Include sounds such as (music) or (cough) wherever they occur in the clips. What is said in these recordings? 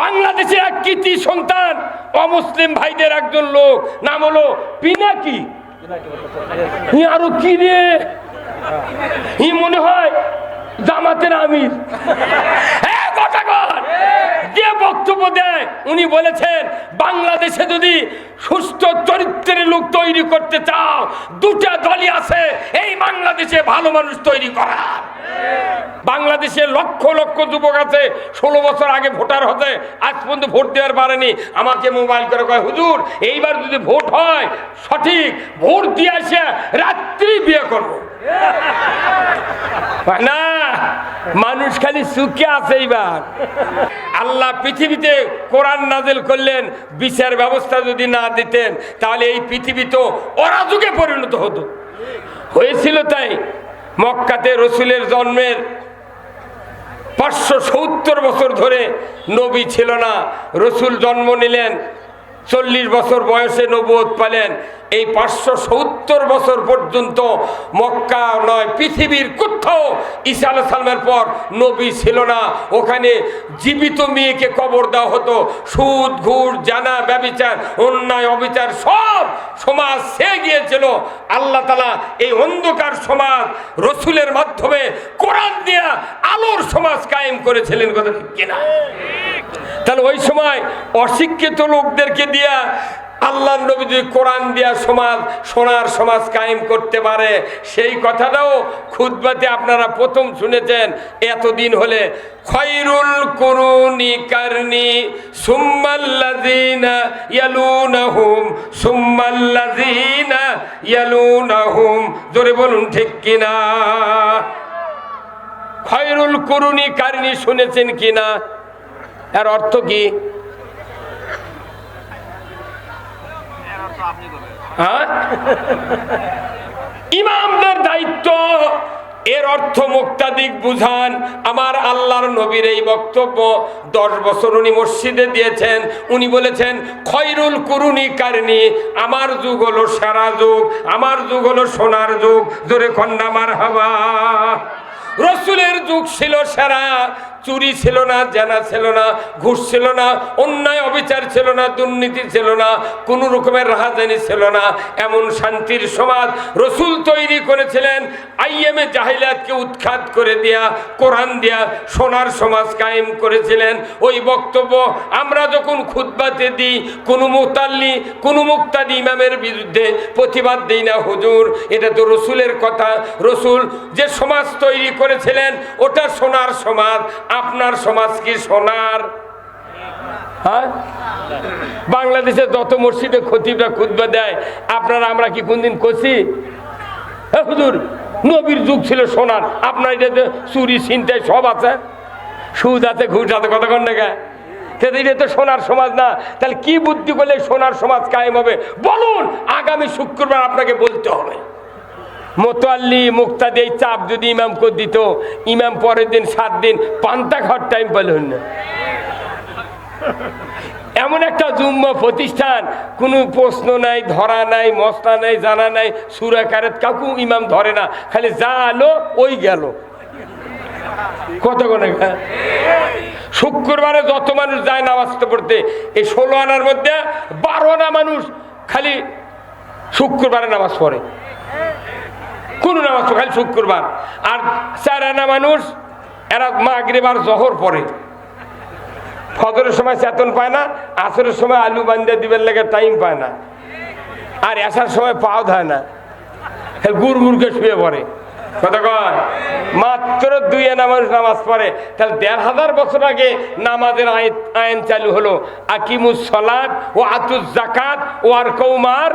বাংলাদেশের এক কৃতি সন্তান, অমুসলিম ভাইদের একজন লোক, নাম হলো পিনাকি। আরও কি রে ই মনে হয় জামাতের আমির। যে বক্তব্য দেয়, উনি বলেছেন, বাংলাদেশে যদি সুস্থ চরিত্রের লোক তৈরি করতে চাও, দুটা দলই আছে, এই বাংলাদেশে ভালো মানুষ তৈরি করা বাংলাদেশে লক্ষ লক্ষ যুবক আছে ষোলো বছর আগে ভোটার হতে আজ পর্যন্ত ভোট দেওয়ার পারেনি। আমাকে মোবাইল করে কয় হুজুর এইবার যদি ভোট হয় সঠিক ভোট দিয়ে আসে রাত্রি বিয়ে করব। (laughs) না মানুষ খালি সুখে আছে এইবার। আল্লাহ পৃথিবীতে কোরআন নাজেল করলেন বিচার ব্যবস্থা যদি না দিতেন তাহলে এই পৃথিবী তো অরাজুকে পরিণত হতো। হয়েছিল তাই। মক্কাতে রসুলের জন্মের পাঁচশো সত্তর বছর ধরে নবী ছিল না। রসুল জন্ম নিলেন, চল্লিশ বছর বয়সে নবুয়ত পেলেন। এই পাঁচশো সত্তর বছর পর্যন্ত মক্কা নয়, পৃথিবীর কোথাও ঈসা আলাহ সালামের পর নবী ছিল না। ওখানে জীবিত মেয়েকে কবর দেওয়া হতো। সুদ ঘুর জানা, ব্যবিচার, অন্যায়, অবিচার সব সমাজ সে গিয়েছিল। আল্লাহ তালা এই অন্ধকার সমাজ রসুলের মাধ্যমে কোরআন দিয়া আলোর সমাজ কায়েম করেছিলেন কথা ঠিক কিনা? তাহলে ওই সময় অশিক্ষিত লোকদেরকে দিয়া আল্লাহ নবী যদি কোরআন দিয়া সমাজ, সোনার সমাজ কায়েম করতে পারে, সেই কথাটাও খুদবাতে আপনারা প্রথম শুনেছেন। এতদিন হলে খৈরুল করুনি কারনি সুম্মাল্লাযিনা ইয়ালুনাহুম সুম্মাল্লাযিনা ইয়ালুনাহুম। জোরে বলুন, ঠিক কিনা? খৈরুল করুনি কারনি শুনেছেন কিনা? এর অর্থ কি হ্যাঁ? ইমামদের দায়িত্ব, এর অর্থ মুক্তাদিক বুঝান। আমার আল্লাহর নবীর এই বক্তব্য দশ বছর উনি মসজিদে দিয়েছেন। উনি বলেছেন খৈরুল কুরুনি কারণি আমার যুগ হলো সারা যুগ, আমার যুগ হলো সোনার যুগ, জোরে কন্যা মার হাবা রসুলের যুগ ছিল সেরা চুরি ছিল না, জানা ছিল না, ঘুষ ছিল না, অন্যায় অবিচার ছিল না, দুর্নীতি ছিল না, কোনো রকমের রাহাজানি ছিল না। এমন শান্তির সমাজ রসুল তৈরি করেছিলেন, আইএমএ জাহিলাতকে উৎখাত করে দেয়া, কোরআন দেয়া, সোনার সমাজ কায়েম করেছিলেন। ওই বক্তব্য আমরা যখন খুতবাতে দিই, কোনো মুতাল্লি, কোনো মুক্তাদি ইমামের বিরুদ্ধে প্রতিবাদ দিই না, হুজুর, এটা তো রসুলের কথা। রসুল যে সমাজ তৈরি করেছিলেন, ওটা সোনার সমাজ আপনার সমাজ কি সোনার? হ্যাঁ? বাংলাদেশে যত মসজিদে খতিবরা খুতবা দেয়, আপনারা আমরা কি কোনদিন করছি? হ্যাঁ নবীর যুগ ছিল সোনার। আপনার এটাতে চুরি চিন্তায় সব আছে। সুদ আছে, ঘুষ আছে কতক্ষণ কিন্তু এটা তো সোনার সমাজ না। তাহলে কি বুদ্ধি করলে সোনার সমাজ কায়েম হবে? বলুন, আগামী শুক্রবার আপনাকে বলতে হবে। মোতাল্লি মুক্তাদি এই চাপ যদি ইমাম করে দিত, ইমাম পরের দিন সাত দিন পান্তা খাওয়ার টাইম পেলেন না। এমন একটা জুম্ম প্রতিষ্ঠান, কোনো প্রশ্ন নাই, ধরা নাই, মশলা নাই, জানা নাই সুরাকারেত কাকু ইমাম ধরে না, খালি যা আলো, ওই গেল। কত শুক্রবারে যত মানুষ যায় নামাজ পড়তে, এই ষোলো আনার মধ্যে বারো আনা মানুষ খালি শুক্রবারে নামাজ পড়ে। কোন নামাজ খালি শুক্রবার আর চার আনা মানুষ, এরা মাগরিব আর জহর পড়ে ফজরের সময় চেতন পায় না, আসরের সময় আলু বান্ধে দিবেন লেগে টাইম পায় না। আর আসার সময় পাও ধায় না। গুড় গুড়কে শুয়ে পড়ে। কথা মাত্র দুই আনা মানুষ নামাজ পড়ে। তাহলে দেড় হাজার বছর আগে নামাজের আইন আইন চালু হলো। আকিমুস সলাদ ও আতুস জাকাত ও আর কৌমার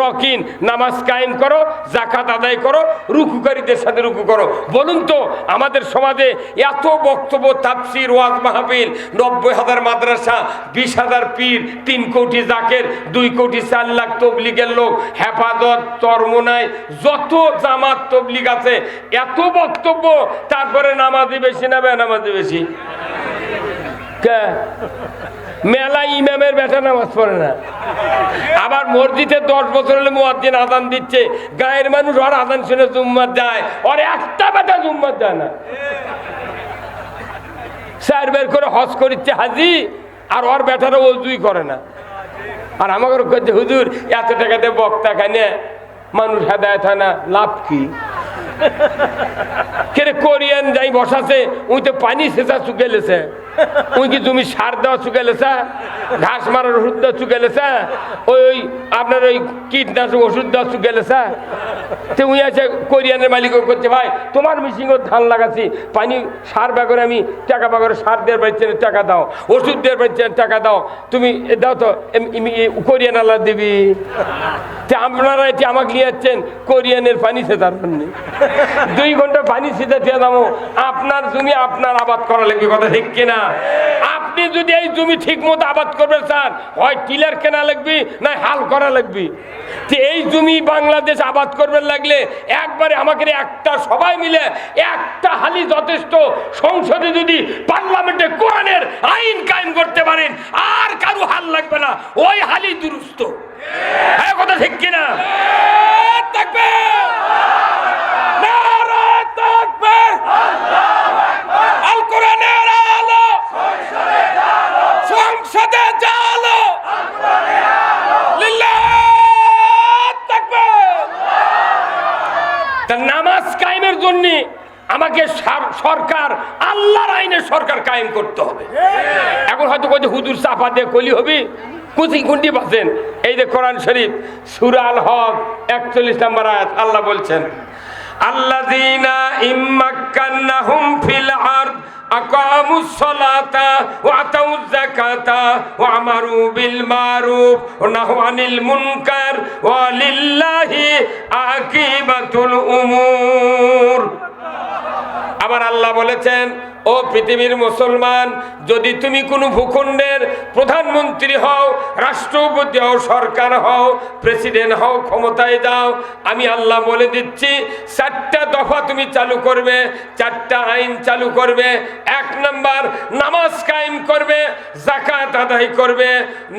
রকিন, নামাজ কায়েম করো জাকাত আদায় করো, রুকুকারীদের সাথে রুকু করো। বলুন তো, আমাদের সমাজে এত বক্তব্য তাপসির ওয়াজ মাহফিল, নব্বই হাজার মাদ্রাসা, বিশ হাজার পীর, তিন কোটি জাকের, দুই কোটি চার লাখ তবলিগের লোক, হেফাজত চরমোনায় যত জামাত তবলিগ আছে, এত বক্তব্য, তারপরে নামাজি বেশি না বেনামাজি বেশি? কে? মেলা ইমামের বেটা নামাজ পড়ে না। আবার মসজিদে দশ বছর হলে মুয়াজ্জিন আদান দিচ্ছে। গায়ের মানুষ আর আদান শুনে জুম্মার যায়। আর একটা বেটা জুম্মার যায় না। স্যার বের করে হজ করিচ্ছে হাজি, আর ওর বেটারা ওজুই করে না। আর আমাকে করছে হুজুর, এত টাকাতে বক্তা খানে মানুষ হেদায়ত হয় না, লাভ কি? কোরিয়ান যাই বসাছে উই তো পানি সেচা চুকে লেছে। উই কি তুমি সার দেওয়া চুকে লেছে? ঘাস মারার ওষুধ দেওয়া চুকে লেছে? ওই ওই আপনার ওই কীটনাশক ওষুধ দেওয়া চুকে লেছে? তো উই আছে কোরিয়ানের মালিক করছে ভাই তোমার মিশিংও ধান লাগাচ্ছি। পানি সার ব্যাগরে আমি টাকা ব্যাগরে সার দেওয়ার পারছি না, টাকা দাও। ওষুধ দেওয়ার পারছি না, টাকা দাও। তুমি দাও তো কোরিয়ান আল্লাহ দিবি। তে আপনারা এটি আমাকে নিয়ে যাচ্ছেন কোরিয়ানের পানি সেতার জন্য। দুই ঘণ্টা পানি সেটা আপনার জমি আপনার আবাদ করা লাগবে, কথা ঠিক কিনা? আপনি যদি এই জমি ঠিক মতো আবাদ করবেন, স্যার, হয় টিলার কেনা লাগবে, না হাল করা লাগবে? এই জমি বাংলাদেশ আবাদ করবেন লাগলে একবারে আমাকে একটা সবাই মিলে, একটা হালি যথেষ্ট। সংসদে যদি পার্লামেন্টে কোরআনের আইন কায়েম করতে পারেন, আর কারও হাল লাগবে না, ওই হালি দুরুস্ত। হ্যাঁ কথা ঠিক কিনা? থাকবে নারায় তাকবীর! আল কোরআনের আলো সংসদে জালো লিল্লাহ তাকবীর! তা নামাজ কায়েমের জন্য আমাকে সরকার, আল্লাহর আইনে সরকার কায়েম করতে হবে। এখন হয়তো কত হুজুর চাপা দিয়ে কলি হবি? কুচি কুন্ডি পাচ্ছেন এই যে কোরআন শরীফ সুরাল হক একচল্লিশ নম্বর আয়াত, আল্লাহ বলছেন আল্লাহ আকামুস সালাতা ওয়া আতাউজ যাকাতা ওয়া আমারু বিল মারুফ ওয়া নাহু আনিল মুনকার ওয়া লিল্লাহি আকিবাতুল উমুর। আবার আল্লাহ বলেছেন ও পৃথিবীর মুসলমান, যদি তুমি কোনো ভূখণ্ডের প্রধানমন্ত্রী হও, রাষ্ট্রপতি হও, সরকার হও, প্রেসিডেন্ট হও, ক্ষমতায় যাও, আমি আল্লাহ বলে দিচ্ছি, চারটা দফা তুমি চালু করবে, চারটা আইন চালু করবে, এক নাম্বার নামাজ কায়েম করবে জাকাত আদায় করবে,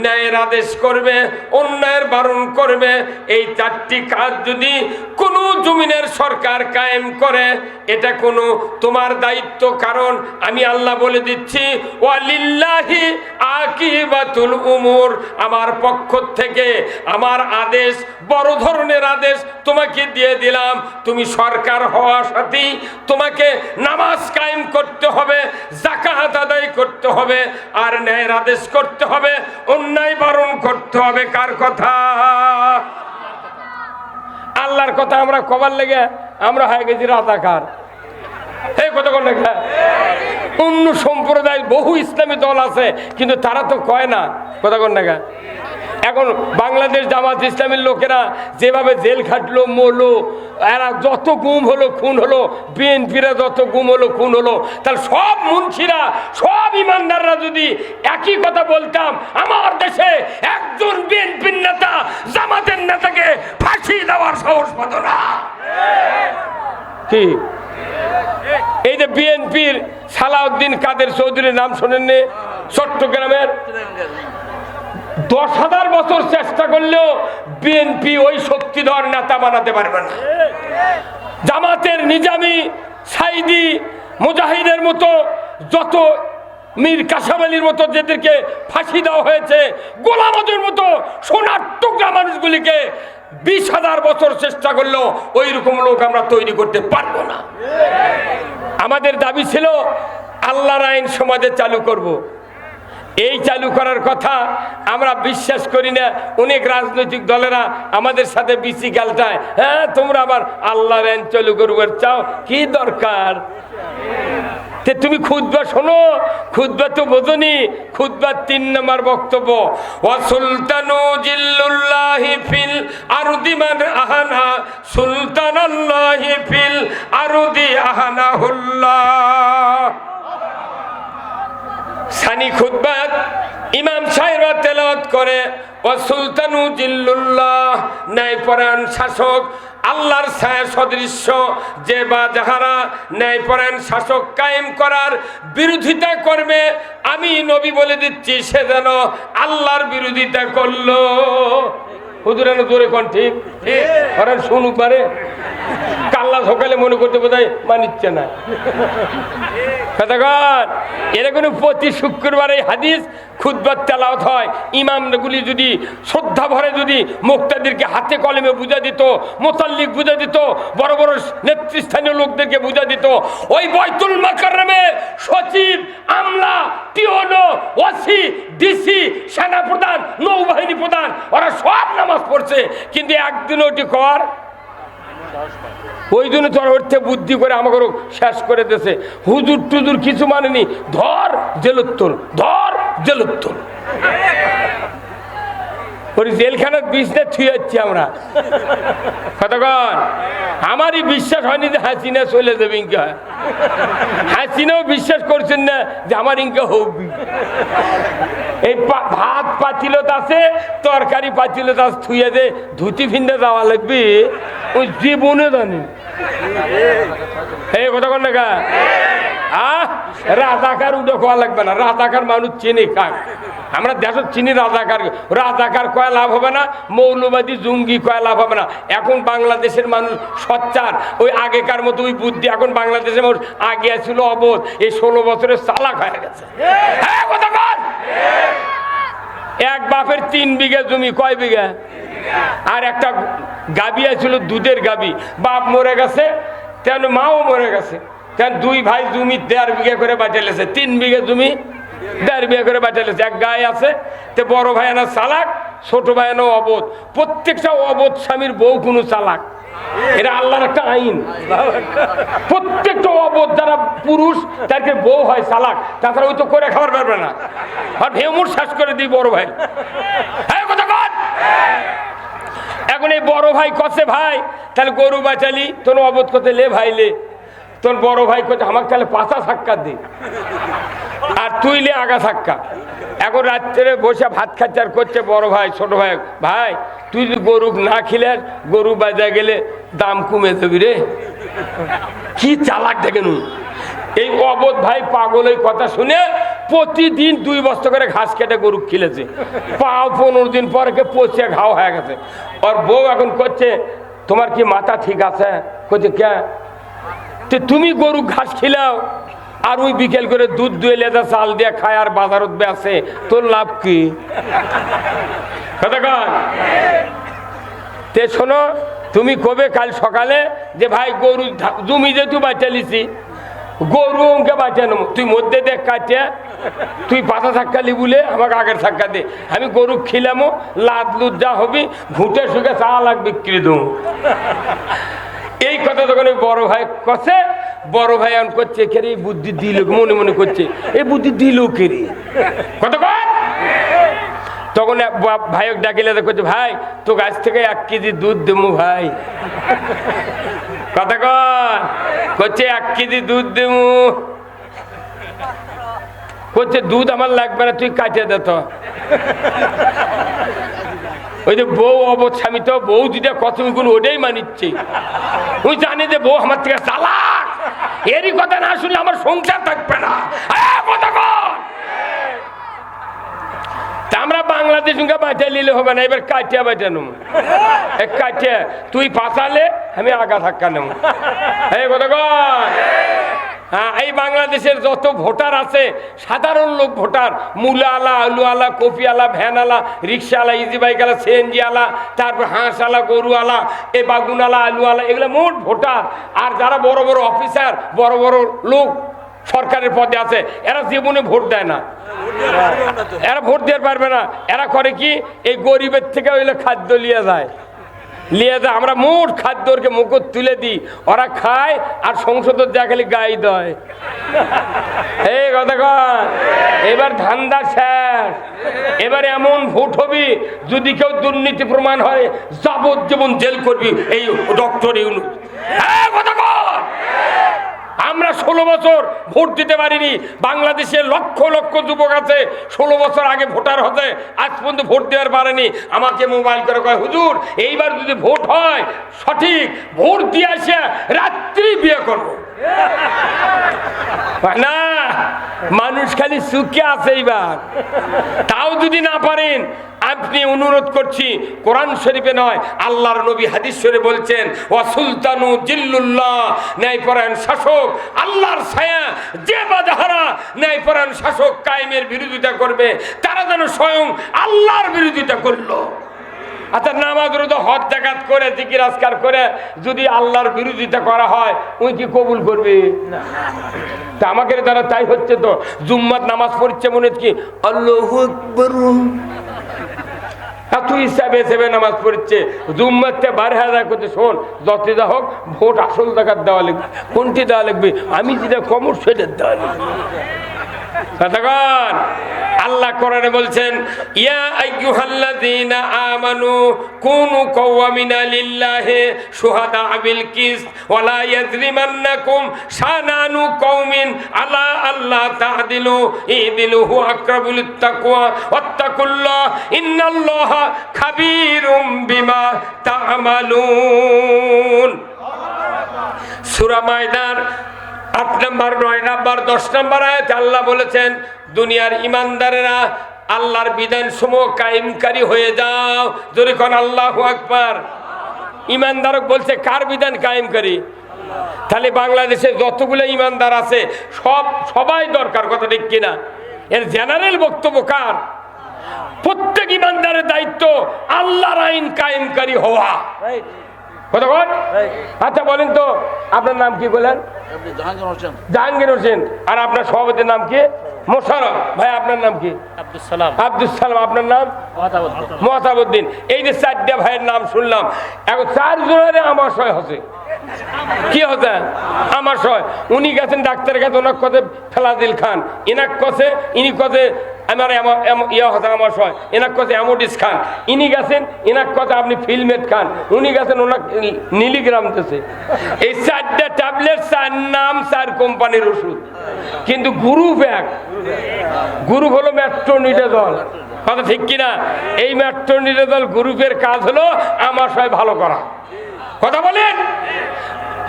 ন্যায়ের আদেশ করবে, অন্যায়ের বারণ করবে, এই চারটি কাজ যদি কোনো জমিনের সরকার কায়েম করে, এটা কোনো তোমার দায়িত্ব, কারণ আমি আল্লাহ বলে দিচ্ছি আমার পক্ষ থেকে আমার আদেশ, বড় ধরনের আদেশ তোমাকে দিয়ে দিলাম। তুমি সরকার হওয়ার সাথেই তোমাকে নামাজ কায়েম করতে হবে জাকাত আদায় করতে হবে, আর ন্যায়ের আদেশ করতে হবে, অন্যায় বারণ করতে হবে। কার কথা? আল্লাহর কথা আমরা কবার লেগে আমরা হয়ে গেছি রাজাকার। এই কথা অন্য সম্প্রদায় বহু ইসলামী দল আছে, কিন্তু তারা তো কয় না। কথা কোন লেখা এখন বাংলাদেশ জামাত ইসলামের লোকেরা যেভাবে জেল খাটলো, মরলো, এরা যত গুম হলো, খুন হলো, বিএনপিরা যত গুম হলো, খুন হলো, তাহলে সব মুন্সিরা, সব ইমানদাররা যদি একই কথা বলতাম, আমার দেশে একজন বিএনপির নেতা, জামাতের নেতাকে ফাঁসি দেওয়ার সাহস পাতো না। কি? এই যে বিএনপির সালাউদ্দিন কাদের চৌধুরীর নাম শোনেননি? চট্টগ্রামের দশ হাজার বছর চেষ্টা করলেও বিএনপি ওই শক্তিধর নেতা বানাতে পারবে না। জামাতের নিজামি সাইদি মুজাহিদের মতো যত মীর কাসাম আলীর মতো যাদেরকে ফাঁসি দেওয়া হয়েছে গোলামদের মতো সোনার টুকরা মানুষগুলিকে বিশ হাজার বছর চেষ্টা করলেও ওই রকম লোক আমরা তৈরি করতে পারব না। আমাদের দাবি ছিল, আল্লাহর আইন সমাজে চালু করব। এই চালু করার কথা আমরা বিশ্বাস করি না। অনেক রাজনৈতিক দলেরা আমাদের সাথে বিসি গালটায় হ্যাঁ তোমরা আবার আল্লাহর আইন চালু করবার চাও? কি দরকার? তে তুমি খুদবা শোনো খুদবা তো বোঝনি খুদবার তিন নম্বর বক্তব্য। ওয়া সুলতানু জিল্লুল্লাহি ফিল আরদি মান আহানা, সুলতানাল্লাহি ফিল আরদি আহানাহুল্লাহ। সানি খুতবাত ইমাম সাহেবরা তেলাওয়াত করে, ও সুলতানু জিল্লুল্লাহ ন্যায়পরায়ণ শাসক, আল্লাহর ছায়া সদৃশ্য, যে বা যাহারা ন্যায়পরায়ণ শাসক কায়েম করার বিরোধিতা করবে, আমি নবী বলে দিচ্ছি, সে যেন আল্লাহর বিরোধিতা করল। হুজুরেন জোরে কোন ঠিক? পারে কাল্লা সকালে মনে করতে বোধ হয় মানিচ্ছে না। কতক্ষণ এরকম প্রতি শুক্রবার হাদিস খুদ্বার তেলাওত হয়। ইমামগুলি যদি শ্রদ্ধা ভরে যদি মুক্তাদেরকে হাতে কলমে বুঝা দিত, মোতাল্লিক বুঝা দিত, বড় বড় নেতৃস্থানীয় লোকদেরকে বুঝা দিত, ওই বয়তুল মাকারমে সচিব, আমলা টিওনো ওসি ডিসি, সেনাপ্রধান, নৌবাহিনী প্রধান, ওরা সব নামাজ পড়ছে, কিন্তু একদিন ওটি কর ওই জন্য তোর হচ্ছে, বুদ্ধি করে আমাকে শেষ করে দেছে হুজুর টুজুর কিছু মানেনি। ধর জেলোত্তর ধর জেলোত্তর। ওই জেলখানার বিষটা থুয়ে যাচ্ছি আমরা। কতক্ষণ আমারই বিশ্বাস হয়নি যে হাসিনা চলে যাবে, ইনকা। হাসিনাও বিশ্বাস করছেন না যে আমার ইনকা হবি। এই ভাত পাতিলত আছে, তরকারি পাতিলত আছে, থুয়ে দে, ধুতি ফিন্দে যাওয়া লাগবে। ওই জীবনে জানি এই কথা কন না আহ রাজাকার উঠে কোয়া লাগবে না। রাজাকার মানুষ চিনি কাক আমরা দেশের চিনি রাজাকার। রাজাকার কয়া লাভ হবে না? মৌলবাদী জঙ্গি কয়া লাভ হবে না? এখন বাংলাদেশের মানুষ সচ্চার। ওই আগেকার মতো ওই বুদ্ধি এখন বাংলাদেশের মানুষ আগে ছিল অবোধ। এই ষোলো বছরের চালাক হয়ে গেছে। হ্যাঁ? এক বাপের তিন বিঘা জমি, কয় বিঘা? আর একটা গাবি ছিল দুধের গাবি বাপ মরে গেছে তেন মাও মরে গেছে। তেন দুই ভাই জমি দেড় বিঘা করে বাঁচালেছে তিন বিঘে জমি দেড় বিঘা করে বাঁচালেছে এক গায়ে আছে, তে বড় ভাই না চালাক, ছোট ভাই না অবোধ। প্রত্যেকটা অবোধ স্বামীর বউ কোনো চালাক। এটা আল্লাহর একটা আইন। প্রত্যেকটা অবোধ যারা পুরুষ তাকে বউ হয় চালাক। তাছাড়া ওই তো করে খাবার পারবে না। আর ভেমুর শ্বাস করে দিই বড় ভাই। হ্যাঁ এখন এই বড় ভাই কষে ভাই? তাহলে গরু বাঁচালি, তোর অবোধ করতে লে ভাই লে। তোর বড় ভাই করছে আমাকে তাহলে পাঁচা সাক্ষাৎ দি। আর তুই লে আগা সাক্ষা এখন রাত্রে বসে ভাত খাচ্ছে আর করছে বড় ভাই, ছোট ভাই ভাই, তুই যদি গরু না খিলে গরু বাজা গেলে দাম কমে দেবি রে। কি চালাক দেখেন এই অবোধ ভাই পাগল এই কথা শুনে প্রতিদিন দুই বস্তা করে ঘাস কেটে গরু খিলেছে। পাও পনেরো দিন পরে পচে ঘাও হয়ে গেছে। আর বউ এখন করছে, তোমার কি মাথা ঠিক আছে? কে? তুমি গরু ঘাস খিলাও, আর ওই বিকেল করে দুধ দুয়ে লেদা চাল দিয়ে খায় আর বাজারত বেছে তোর লাভ কি? কথা? তে শোনো, তুমি কবে কাল সকালে যে ভাই গরু জমি যেহেতু বাঁচালিছি গরু অঙ্কে বাঁচানো তুই মধ্যে দেখ কাটে তুই পাতা থাক্কালি বলে আমাকে আগের থাক্কা দে। আমি গরু খিলামো, লাদ লুদ যা হবি, ঘুটে শুকে চা লাগ বিক্রি দু। এই কথা তখন ওই বড় ভাই কছে বড় ভাই এমন করছে কেরে, এই বুদ্ধি দিল মনে মনে করছে, এই বুদ্ধি দিল কেরে কত তখন ভাইক ডাকিলে করছে ভাই তো গাছ থেকে এক কেজি দুধ দেবো ভাই। কথা কর করছে এক কেজি দুধ দেবো করছে দুধ আমার লাগবে না, তুই কাটিয়ে দে তো। ওই যে বউ অবধ স্বামী তো বউ যেটা গুণ ওটাই মানিচ্ছে। তুই জানি যে বউ আমার থেকে চালাক। এরই কথা না শুনলে আমার সংসার থাকবে না। আমরা বাংলাদেশ বাঁচা নিলে হবে না, এবার কাটিয়া বাঁচানো এক কাটিয়া, তুই ফাঁসালে আমি আগা ধাক্কা নেব। এই কথা হ্যাঁ এই বাংলাদেশের যত ভোটার আছে, সাধারণ লোক ভোটার মূলা আলা আলু আলা কপি আলা ভ্যান আলা রিক্সা আলা ইজি বাইক আলা সিএনজি আলা তারপর হাঁস আলা গরু আলা এ বাগুন আলা আলু আলা এগুলো মোট ভোটার। আর যারা বড় বড় অফিসার, বড় বড় লোক সরকারের পদে আছে, এরা জীবনে ভোট দেয় না। এরা ভোট দিতে পারবে না। এরা করে কি? এই গরিবের থেকে ওইলে খাদ্য নিয়ে যায়। যায় আমরা মোট খাদ্য খাদ্যকে মুকুট তুলে দিই। ওরা খায় আর সংসদের যা খালি গাই দেয়। এই কথা কন এবার ধান্দা শেষ। এবার এমন ভোট হবি, যদি কেউ দুর্নীতি প্রমাণ হয়, যাবজ্জীবন জেল করবি এই ডক্টর ইউনুস। হ্যাঁ কথা কন আমরা ষোলো বছর ভোট দিতে পারিনি। বাংলাদেশে লক্ষ লক্ষ যুবক আছে। ষোলো বছর আগে ভোটার হতে আজ পর্যন্ত ভোট দেওয়ার পারেনি। আমাকে মোবাইল করে কয় হুজুর এইবার যদি ভোট হয় সঠিক ভোট দিয়ে আসে রাত্রি বিয়ে করব। না মানুষ খালি সুখে আছে এইবার। তাও যদি না পারেন, আপনি অনুরোধ করছি, কোরআন শরীফে নয়, আল্লাহর নবী হাদিস শরীফে বলছেন ওয়া সুলতানু জিল্লুল্লাহ ন্যায়পরায়ণ শাসক, আল্লাহর ছায়া, যে বা বাধারা ন্যায়পরায়ণ শাসক কায়েমের বিরোধিতা করবে, তারা যেন স্বয়ং আল্লাহর বিরোধিতা করল। আচ্ছা নামাজ রোজা হজ জাকাত করে জিকির আজকার করে যদি আল্লাহর বিরোধিতা করা হয় উই কি কবুল করবে? তা আমাকে তারা তাই হচ্ছে তো। জুম্মাত নামাজ পড়ছে মনে হচ্ছে কি? আল্লাহ হিসাবে হিসেবে নামাজ পড়ছে। জুম্মাতে বারে হাজার করতে শোন যত যা হোক ভোট আসল দেওয়া লাগবে। কোনটি দেওয়া লাগবে? আমি যেটা কমর সেটা দেওয়া লাগবে। আল্লাহ কোরআনে বলছেন, ইয়া আইয়ুহাল্লাযীনা আমানু কুনু কাওয়ামিনা লিল্লাহি শুহাদা বিল কিসত ওয়ালা ইয়াজরিমান্নাকুম শানানু কওমিন আলা আল্লাহ তা'দিলু ইদিলু হুয়া আকরাবু লিত্তাকওয়া ওয়াত্তাকুল্লাহ ইন্নাল্লাহা খাবীরুম বিমা তা'মালুন। সূরা মায়দার আট নম্বর, নয় নম্বর, দশ নম্বর আয়াত আল্লাহ বলেছেন, দুনিয়ার ইমানদারেরা আল্লাহর বিধান সমূহ কায়েমকারী হয়ে যাও। যদি কোন আল্লাহ আকবার। ইমানদারক বলছে, কার বিধান কায়েমকারী? তাহলে বাংলাদেশে যতগুলো ইমানদার আছে, সব, সবাই দরকার, কথা ঠিক কিনা? এর জেনারেল বক্তব্য কার? প্রত্যেক ইমানদারের দায়িত্ব আল্লাহর আইন কায়েমকারী হওয়া। কতক্ষণ আচ্ছা বলেন তো আপনার নাম কি বলেন? আপনি জাহাঙ্গীর হোসেন। জাহাঙ্গীর হোসেন। আর আপনার সভাপতির নাম কি? মোশারফ ভাই আপনার নাম কি? আব্দুল সালাম আব্দুল সালাম আপনার নাম? মহাতাবুদ্দিন। এই যে চারটা ভাইয়ের নাম শুনলাম এখন চারজনের আমার সয় হচ্ছে। কি হতে? আমার সয় উনি গেছেন ডাক্তারের কাছে ওনার কথা ফেলাদিল খান। ইনাক কছে, ইনি কছে আমার ইয়ে হচ্ছে আমার সয় এনাক কছে অ্যামোডিস খান। ইনি গেছেন, ইনাক কথা আপনি ফিলমেট খান। উনি গেছেন ওনার নীলিগ্রাম দেশে এই চারটা ট্যাবলেট, চার নাম, চার কোম্পানির ওষুধ। কিন্তু গ্রুপ এক গ্রুপ হলো মেট্রোনিডাজল কথা ঠিক কিনা? এই মেট্রোনিডাজল গ্রুপের কাজ হলো আমার সবাই ভালো করা। কথা বলেন?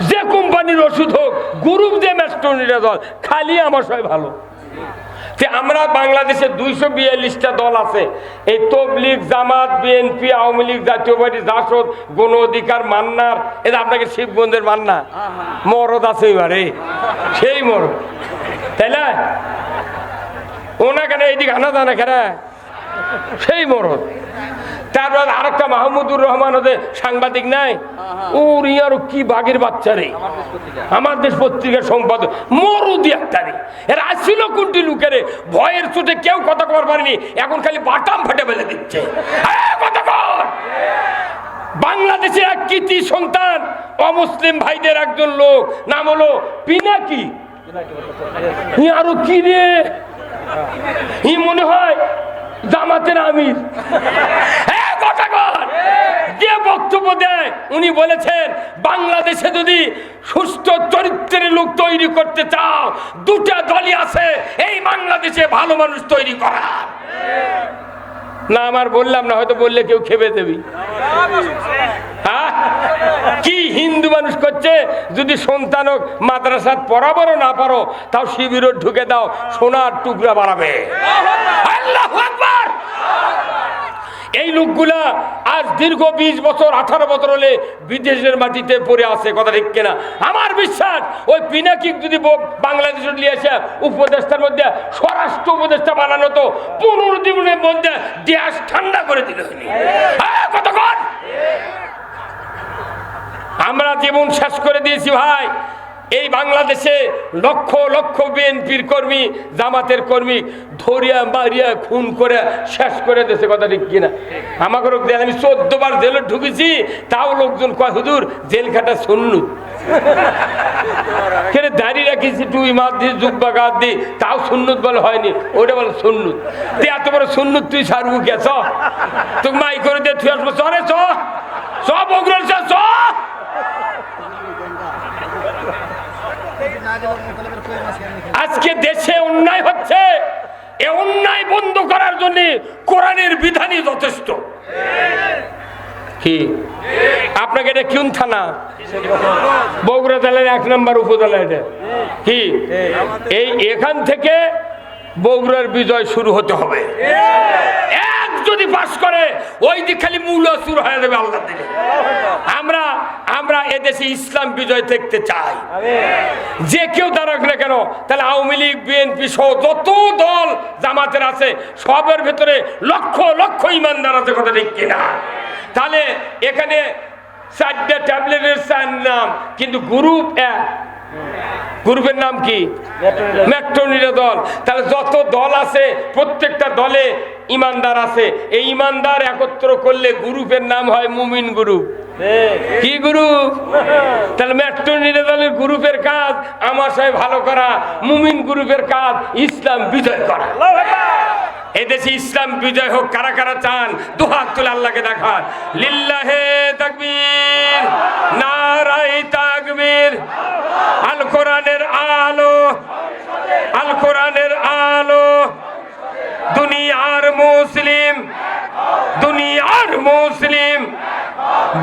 যে কোম্পানির ওষুধ হোক গ্রুপ যে মেট্রোনিডাজল খালি আমার সবাই ভালো। যে আমরা বাংলাদেশে দুইশো বিয়াল্লিশটা দল আছে। এই তবলিগ, জামাত, বিএনপি, আওয়ামী লীগ, জাতীয় পার্টি, জাসদ, গণ অধিকার, মান্নার এটা আপনাকে শিবগঞ্জের মান্না, মরদ আছে এবারে, সেই মরদ। তাই না ওনা কেন এইদিকে আনা জানা কেন? সেই মরদ। তারপর আরেকটা মাহমুদুর রহমান হতে সাংবাদিক নাই? ওর ইয়ার কি বাঘের বাচ্চা রে? আমার দেশ পত্রিকার সম্পাদক। মরুদি একটা রে। এর আসছিল কোনটি লোকেরে ভয়ের চোটে কেউ কথা কর পারেনি। এখন খালি বাটাম ফাটে ফেলে দিচ্ছে। কথা কর! বাংলাদেশের এক কৃতি সন্তান অমুসলিম ভাইদের একজন লোক। নাম হলো পিনাকি। আরও কি রে? ই মনে হয় জামাতের আমির। যে বক্তব্য দেয়, উনি বলেছেন, বাংলাদেশে যদি সুস্থ চরিত্রের লোক তৈরি করতে চাও, দুটা দলই আছে, এই বাংলাদেশে ভালো মানুষ তৈরি করা না, আমার বললাম না, হয়তো বললে কেউ খেপে দেবি হ্যাঁ? কি হিন্দু মানুষ করছে, যদি সন্তানক মাদ্রাসাত পড়াবারও না পারো, তাও শিবিরও ঢুকে দাও, সোনার টুকরা বাড়াবে আল্লাহু! এই লোকগুলা আজ দীর্ঘ বিশ বছর আঠারো বছর হলে বিদেশের মাটিতে পড়ে আছে কথা ঠিক কিনা? আমার বিশ্বাস ওই পিনাকি যদি বাংলাদেশে নিয়ে এসে উপদেষ্টার মধ্যে স্বরাষ্ট্র উপদেষ্টা বানানো তো পনেরো দিনের মধ্যে দেশ ঠান্ডা করে দিল হ্যাঁ, কতক্ষণ আমরা জীবন শেষ করে দিয়েছি ভাই। এই বাংলাদেশে লক্ষ লক্ষ বিএনপির কর্মী জামাতের কর্মী ধরিয়া মারিয়া খুন করে শেষ করে দিয়েছে কথা ঠিক কিনা? আমাকে লোক দেন আমি চোদ্দ বার জেলে ঢুকেছি তাও লোকজন কয় হুজুর জেল খাটা শুনলু (laughs) কেন দাঁড়িয়ে রাখিছি টুই মাত দিয়ে জুব্বা গাছ দি তাও সুন্নত বলে হয়নি ওটা বলে সুন্নত তুই এত বড় সুন্নত তুই সারবু কে? চ। তুই মাই করে দিয়ে তুই আসব। চরে চ। বগুড়ার চ চ আজকে দেশে অন্যায় হচ্ছে। এ অন্যায় বন্ধ করার জন্য কোরআনের বিধানই যথেষ্ট। আপনাকে এটা কোন থানা? বগুড়া জেলার এক নম্বর উপজেলা এটা। কি? এই এখান থেকে বগুড়ার বিজয় শুরু হতে হবে। এক যদি বাস করে, ওই দিক খালি মূল শুরু হয়ে যাবে আল্লাহ দিলে। আমরা আমরা এদেশে ইসলাম বিজয় দেখতে চাই। যে কেউ দাঁড়াক না কেন, তাহলে আওয়ামী লীগ, বিএনপি সহ যত দল জামাতের আছে, সবের ভেতরে লক্ষ লক্ষ ইমানদার আছে কথা ঠিক কিনা। তাহলে এখানে চারটা ট্যাবলেটের চার নাম, কিন্তু গ্রুপ এক। গ্রুপের নাম কি? মেট্রোনিরা দল। তাহলে যত দল আছে, প্রত্যেকটা দলে ইমানদার আছে। এই ইমানদার একত্র করলে গ্রুপের নাম হয় মুমিন গ্রুপ। কি গ্রুপ? তাহলে মেট্রো দলের গ্রুপের কাজ আমার সাথে ভালো করা, মুমিন গ্রুপের কাজ ইসলাম বিজয় করা। এদেশে ইসলাম বিজয় হোক, কারা কারা চান, দুহাত তুলে আল্লাহকে দেখান। লিল্লাহে তাকবীর নারাই তাকবীর আল কোরআনের আলো আল কোরআনের আলো। দুনিয়ার মুসলিম দুনিয়ার মুসলিম,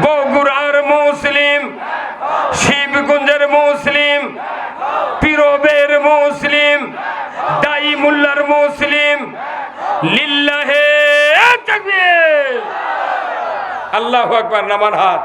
বগুড়ার মুসলিম, শিবগঞ্জের মুসলিম পিরবের মুসলিম দাইমুল্লার মুসলিম লিল্লাহে আল্লাহু আকবার নামার হাত।